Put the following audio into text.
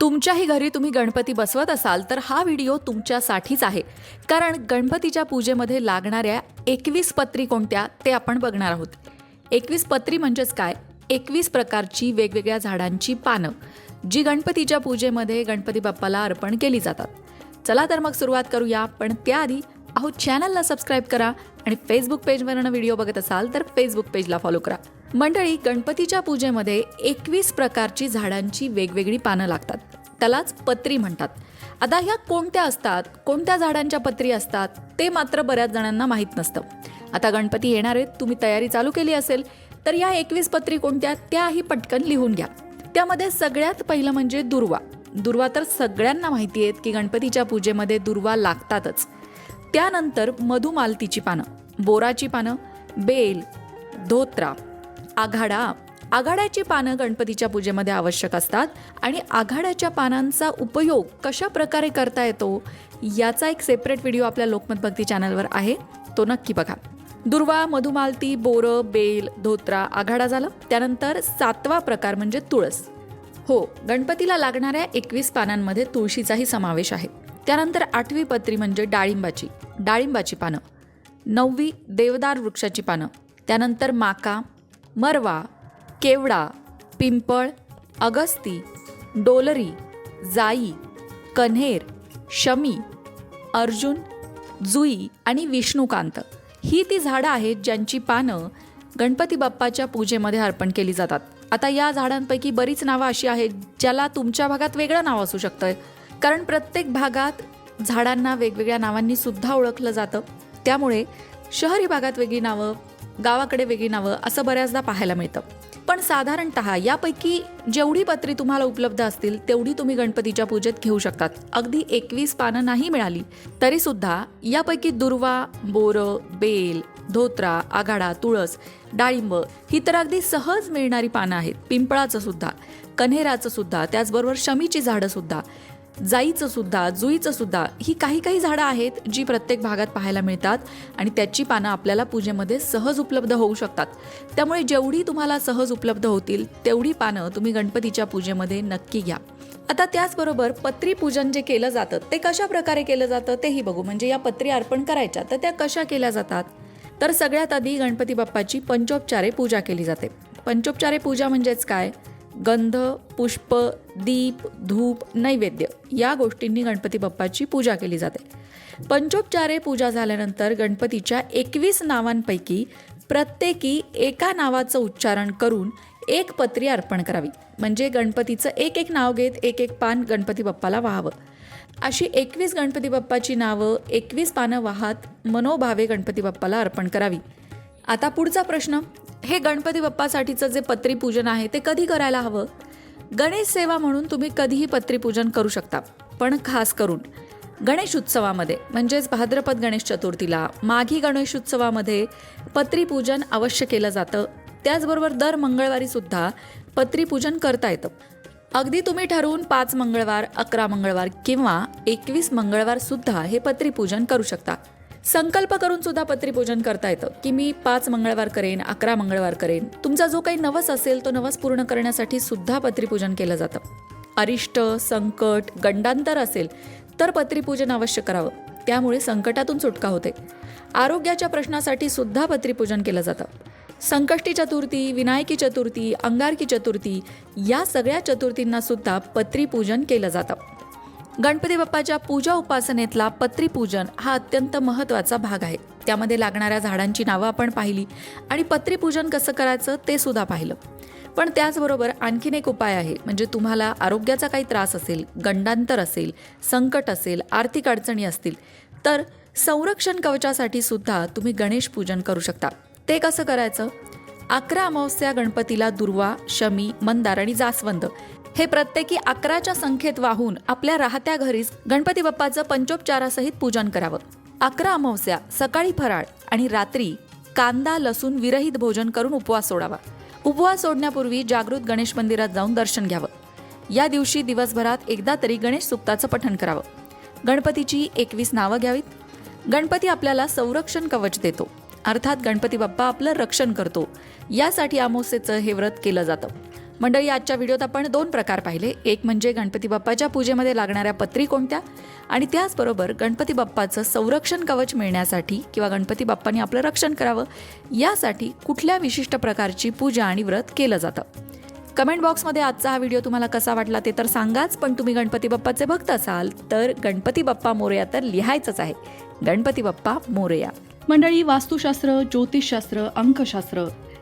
तुमच्याही घरी तुम्ही गणपती बसवत असाल तर हा व्हिडिओ तुमच्यासाठीच आहे. कारण गणपतीच्या पूजेमध्ये लागणाऱ्या एकवीस पत्री कोणत्या ते आपण बघणार आहोत. एकवीस पत्री म्हणजेच काय? एकवीस प्रकारची वेगवेगळ्या झाडांची पानं जी गणपतीच्या पूजेमध्ये गणपती बाप्पाला अर्पण केली जातात. चला तर मग सुरुवात करूया पण त्याआधी अहो चॅनलला सबस्क्राईब करा आणि फेसबुक पेजवरनं व्हिडिओ बघत असाल तर फेसबुक पेजला फॉलो करा. मंडळी गणपतीच्या पूजेमध्ये एकवीस प्रकारची झाडांची वेगवेगळी पानं लागतात. त्यालाच पत्री म्हणतात. आता ह्या कोणत्या असतात? कोणत्या झाडांच्या पत्री असतात? ते मात्र बऱ्याच जणांना माहीत नसतं. आता गणपती येणार आहेत. तुम्ही तयारी चालू केली असेल तर या एकवीस पत्री कोणत्या त्याही पटकन लिहून घ्या. त्यामध्ये सगळ्यात पहिलं म्हणजे दुर्वा. दुर्वा तर सगळ्यांना माहिती आहेत की गणपतीच्या पूजेमध्ये दुर्वा लागतातच. त्यानंतर मधुमालतीची पानं बोराची पानं बेल धोत्रा आघाडा आघाड्याची पानं गणपतीच्या पूजेमध्ये आवश्यक असतात आणि आघाड्याच्या पानांचा उपयोग कशा प्रकारे करता येतो याचा एक सेपरेट व्हिडिओ आपल्या लोकमत भक्ती चॅनलवर आहे. तो नक्की बघा. दुर्वा मधुमालती बोरं बेल धोत्रा आघाडा झाला. त्यानंतर सातवा प्रकार म्हणजे तुळस. हो गणपतीला लागणाऱ्या एकवीस पानांमध्ये तुळशीचाही समावेश आहे. त्यानंतर आठवी पत्री म्हणजे डाळिंबाची. डाळिंबाची पानं. नववी देवदार वृक्षाची पानं. त्यानंतर माका मरवा केवडा पिंपळ अगस्ती डोलरी जाई कन्हेर शमी अर्जुन जुई आणि विष्णुकांत. ही ती झाडं आहेत ज्यांची पानं गणपती बाप्पाच्या पूजेमध्ये अर्पण केली जातात. आता या झाडांपैकी बरीच नावं अशी आहेत ज्याला तुमच्या भागात वेगळं नाव असू शकतं कारण प्रत्येक भागात झाडांना वेगवेगळ्या नावांनी सुद्धा ओळखलं जातं. त्यामुळे शहरी भागात वेगळी नावं गावाकडे वेगळी नावं असं बऱ्याचदा पाहायला मिळतं. पण साधारणत यापैकी जेवढी पत्री तुम्हाला उपलब्ध असतील तेवढी तुम्ही गणपतीच्या पूजेत घेऊ शकतात. अगदी एकवीस पानं नाही मिळाली तरी सुद्धा यापैकी दुर्वा बोरं बेल धोत्रा आघाडा तुळस डाळिंब ही तर अगदी सहज मिळणारी पानं आहेत. पिंपळाचं सुद्धा कन्हेराचं सुद्धा त्याचबरोबर शमीची झाडं सुद्धा जाईचं सुद्धा जुईचं सुद्धा ही काही काही झाडं आहेत जी प्रत्येक भागात पाहायला मिळतात आणि त्याची पानं आपल्याला पूजेमध्ये सहज उपलब्ध होऊ शकतात. त्यामुळे जेवढी तुम्हाला सहज उपलब्ध होतील तेवढी पानं तुम्ही गणपतीच्या पूजेमध्ये नक्की घ्या. आता त्याचबरोबर पत्री पूजन जे केलं जातं ते कशा प्रकारे केलं जातं तेही बघू. म्हणजे या पत्री अर्पण करायच्या तर त्या कशा केल्या जातात? तर सगळ्यात आधी गणपती बाप्पाची पंचोपचारे पूजा केली जाते. पंचोपचारे पूजा म्हणजेच काय? गंध पुष्प दीप धूप नैवेद्य या गोष्टींनी गणपती बाप्पाची पूजा केली जाते. पंचोपचारे पूजा झाल्यानंतर गणपतीच्या एकवीस नावांपैकी प्रत्येकी एका नावाचं उच्चारण करून एक पत्री अर्पण करावी. म्हणजे गणपतीचं एक एक नाव घेत एक एक पान गणपती बाप्पाला वाहावं. अशी एकवीस गणपती बाप्पाची नावं एकवीस पानं वाहत मनोभावे गणपती बाप्पाला अर्पण करावी. आता पुढचा प्रश्न हे गणपती बाप्पासाठीचं जे पत्री पूजन आहे ते कधी करायला हवं? गणेश सेवा म्हणून तुम्ही कधीही पत्री पूजन करू शकता पण खास करून गणेश उत्सवामध्ये म्हणजेच भाद्रपद गणेश चतुर्थीला माघी गणेश उत्सवामध्ये पत्री पूजन अवश्य केलं जातं. त्याचबरोबर दर मंगळवारी सुद्धा पत्री पूजन करता येतं. अगदी तुम्ही ठरवून पाच मंगळवार अकरा मंगळवार किंवा एकवीस मंगळवार सुद्धा हे पत्री पूजन करू शकता. संकल्प करून सुद्धा पत्रीपूजन करता येतं की मी पाच मंगळवार करेन अकरा मंगळवार करेन. तुमचा जो काही नवस असेल तो नवस पूर्ण करण्यासाठी सुद्धा पत्रीपूजन केलं जातं. अरिष्ट संकट गंडांतर असेल तर पत्रीपूजन अवश्य करावं. त्यामुळे संकटातून सुटका होते. आरोग्याच्या प्रश्नासाठी सुद्धा पत्रीपूजन केलं जातं. संकष्टी चतुर्थी विनायकी चतुर्थी अंगारकी चतुर्थी या सगळ्या चतुर्थींना सुद्धा पत्रीपूजन केलं जातं. गणपती बाप्पाच्या पूजा उपासनेतला पत्रीपूजन हा अत्यंत महत्त्वाचा भाग आहे. त्यामध्ये लागणाऱ्या झाडांची नावं आपण पाहिली आणि पत्रीपूजन कसं करायचं ते सुद्धा पाहिलं. पण त्याचबरोबर आणखीन एक उपाय आहे म्हणजे तुम्हाला आरोग्याचा काही त्रास असेल गंडांतर असेल संकट असेल आर्थिक अडचणी असतील तर संरक्षण कवचासाठी सुद्धा तुम्ही गणेश पूजन करू शकता. ते कसं करायचं? अकरा अमावस्या गणपतीला दुर्वा शमी मंदार आणि जास्वंद हे प्रत्येकी अकराच्या संख्येत वाहून आपल्या राहत्या घरीच गणपती बाप्पाचं पंचोपचारासहित पूजन करावं. अकरा अमावस्या सकाळी फराळ आणि रात्री कांदा लसूण विरहित भोजन करून उपवास सोडावा. उपवास सोडण्यापूर्वी जागृत गणेश मंदिरात जाऊन दर्शन घ्यावं. या दिवशी दिवसभरात एकदा तरी गणेश सुक्ताचं पठण करावं. गणपतीची एकवीस नावं घ्यावीत. गणपती आपल्याला संरक्षण कवच देतो. अर्थात गणपती बाप्पा आपलं रक्षण करतो. यासाठी अमावस्येचं हे व्रत केलं जातं. मंडळी आजच्या व्हिडिओत आपण दोन प्रकार पाहिले. एक म्हणजे गणपती बाप्पाच्या पूजेमध्ये लागणाऱ्या पत्री कोणत्या? आणि त्याचबरोबर गणपती बाप्पाचं संरक्षण कवच मिळण्यासाठी किंवा गणपती बाप्पानी आपलं रक्षण करावं यासाठी कुठल्या विशिष्ट प्रकारची पूजा आणि व्रत केलं जातं? कमेंट बॉक्समध्ये आजचा हा व्हिडिओ तुम्हाला कसा वाटला ते तर सांगाच पण तुम्ही गणपती बाप्पाचे भक्त असाल तर गणपती बाप्पा मोरया तर लिहायचंच आहे. गणपती बाप्पा मोरया. मंडळी वास्तुशास्त्र ज्योतिषशास्त्र अंकशास्त्र